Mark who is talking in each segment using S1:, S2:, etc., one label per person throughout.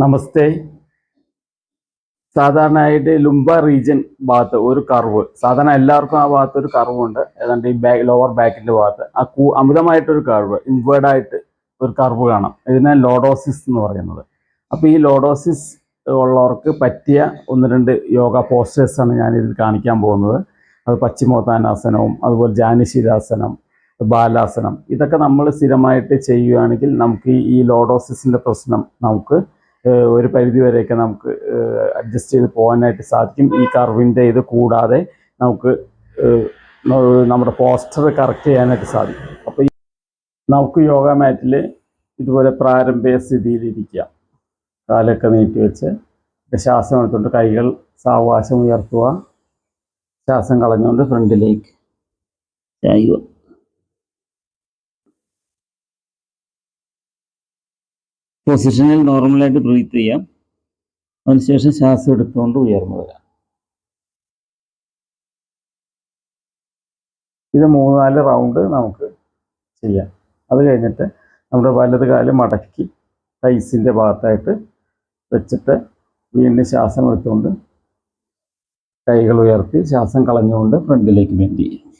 S1: നമസ്തേ. സാധാരണയായിട്ട് ലുംബ റീജിയൻ ഭാഗത്ത് ഒരു കർവ് സാധാരണ എല്ലാവർക്കും ആ ഭാഗത്ത് ഒരു കർവ് ഉണ്ട് ഏതാണ്ട് ഈ ബാക്ക് ലോവർ ബാക്കിന്റെ ഭാഗത്ത്. ആ കൂ അമിതമായിട്ടൊരു കർവ് ഇൻവേർഡ് ആയിട്ട് ഒരു കർവ് കാണാം. ഇതിനെ ലോഡോസിസ് എന്ന് പറയുന്നത്. അപ്പോൾ ഈ ലോഡോസിസ് ഉള്ളവർക്ക് പറ്റിയ ഒന്ന് രണ്ട് യോഗ പോസ്റ്റേഴ്സ് ആണ് ഞാൻ ഇതിൽ കാണിക്കാൻ പോകുന്നത്. അത് പശ്ചിമോത്താനാസനവും അതുപോലെ ജാനിശീലാസനം ബാലാസനം ഇതൊക്കെ നമ്മൾ സ്ഥിരമായിട്ട് ചെയ്യുകയാണെങ്കിൽ നമുക്ക് ഈ- ലോഡോസിസിന്റെ പ്രശ്നം നമുക്ക് ഒരു പരിധി വരെയൊക്കെ നമുക്ക് അഡ്ജസ്റ്റ് ചെയ്ത് പോകാനായിട്ട് സാധിക്കും. ഈ കർവിന്റെ ഇത് കൂടാതെ നമുക്ക് നമ്മുടെ പോസ്റ്റർ കറക്റ്റ് ചെയ്യാനായിട്ട് സാധിക്കും. അപ്പോൾ നമുക്ക് യോഗ മാറ്റിൽ ഇതുപോലെ പ്രാരംഭ സ്ഥിതിയിലിരിക്കുക. കാലൊക്കെ നീട്ടി വെച്ച് ശ്വാസം എടുത്തുകൊണ്ട് കൈകൾ സാവകാശം ഉയർത്തുക. ശ്വാസം കളഞ്ഞുകൊണ്ട് ഫ്രണ്ടിലേക്ക് ചായുക. പൊസിഷനിൽ നോർമലായിട്ട് ബ്രീത്ത് ചെയ്യാം. അതിനുശേഷം ശ്വാസം എടുത്തുകൊണ്ട് ഉയർന്നു വരാം. ഇത് മൂന്ന് നാല് റൗണ്ട് നമുക്ക് ചെയ്യാം. അത് കഴിഞ്ഞിട്ട് നമ്മുടെ വലത് കാൽ മടക്കി തൈസിന്റെ ഭാഗത്തായിട്ട് വെച്ചിട്ട് വീണ്ടും ശ്വാസം എടുത്തുകൊണ്ട് കൈകൾ ഉയർത്തി ശ്വാസം കളഞ്ഞുകൊണ്ട് ഫ്രണ്ടിലേക്ക് ബെൻഡ് ചെയ്യും.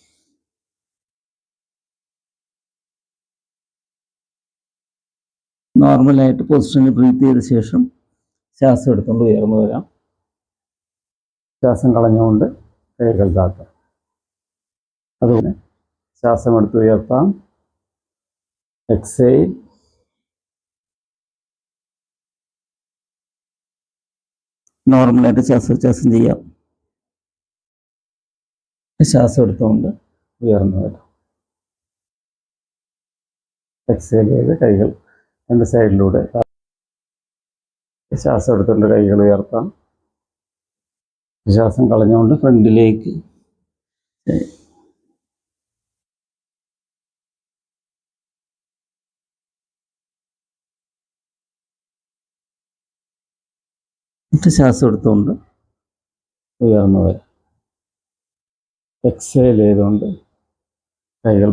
S1: നോർമലായിട്ട് പൊസിഷനിൽ ബ്രീത്ത് ചെയ്ത ശേഷം ശ്വാസം എടുത്തുകൊണ്ട് ഉയർന്നു വരാം. ശ്വാസം കളഞ്ഞുകൊണ്ട് കൈകൾ താത്താം അതുപോലെ ശ്വാസം എടുത്ത് ഉയർത്താം. എക്സൈൽ നോർമലായിട്ട് ശ്വാസോച്ഛ്വാസം ചെയ്യാം. ശ്വാസം എടുത്തുകൊണ്ട് ഉയർന്നു വരാം. എക്സൈൽ ചെയ്ത് കൈകൾ രണ്ട് സൈഡിലൂടെ. ശ്വാസം എടുത്തുകൊണ്ട് കൈകൾ ഉയർത്താം. ശ്വാസം കളഞ്ഞുകൊണ്ട് ഫ്രണ്ടിലേക്ക് ശ്വാസം എടുത്തുകൊണ്ട് ഉയർന്നു വരാം. എക്സേൽ ചെയ്തുകൊണ്ട് കൈകൾ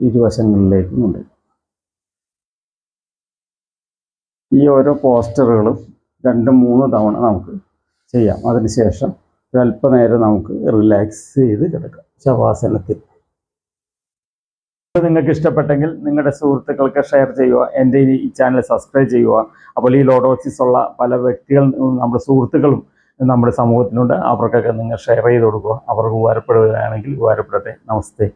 S1: ഇരുവശങ്ങളിലേക്ക് കൊണ്ടുവരും. ഈ ഓരോ പോസ്റ്ററുകളും രണ്ട് മൂന്ന് തവണ നമുക്ക് ചെയ്യാം. അതിനുശേഷം ഒരല്പനേരം നമുക്ക് റിലാക്സ് ചെയ്ത് കിടക്കാം. ശവാസനത്തിൽ. നിങ്ങൾക്ക് ഇഷ്ടപ്പെട്ടെങ്കിൽ നിങ്ങളുടെ സുഹൃത്തുക്കൾക്ക് ഷെയർ ചെയ്യുക. എന്റെ ഈ ചാനൽ സബ്സ്ക്രൈബ് ചെയ്യുക. അപ്പോൾ ഈ ലോഡോസിസ് ഉള്ള പല വ്യക്തികൾ നമ്മുടെ സുഹൃത്തുക്കളും നമ്മുടെ സമൂഹത്തിനുണ്ട്. അവർക്കൊക്കെ നിങ്ങൾ ഷെയർ ചെയ്ത് കൊടുക്കുക. അവർക്ക് ഉപകാരപ്പെടുകയാണെങ്കിൽ ഉപകാരപ്പെടട്ടെ. നമസ്തേ.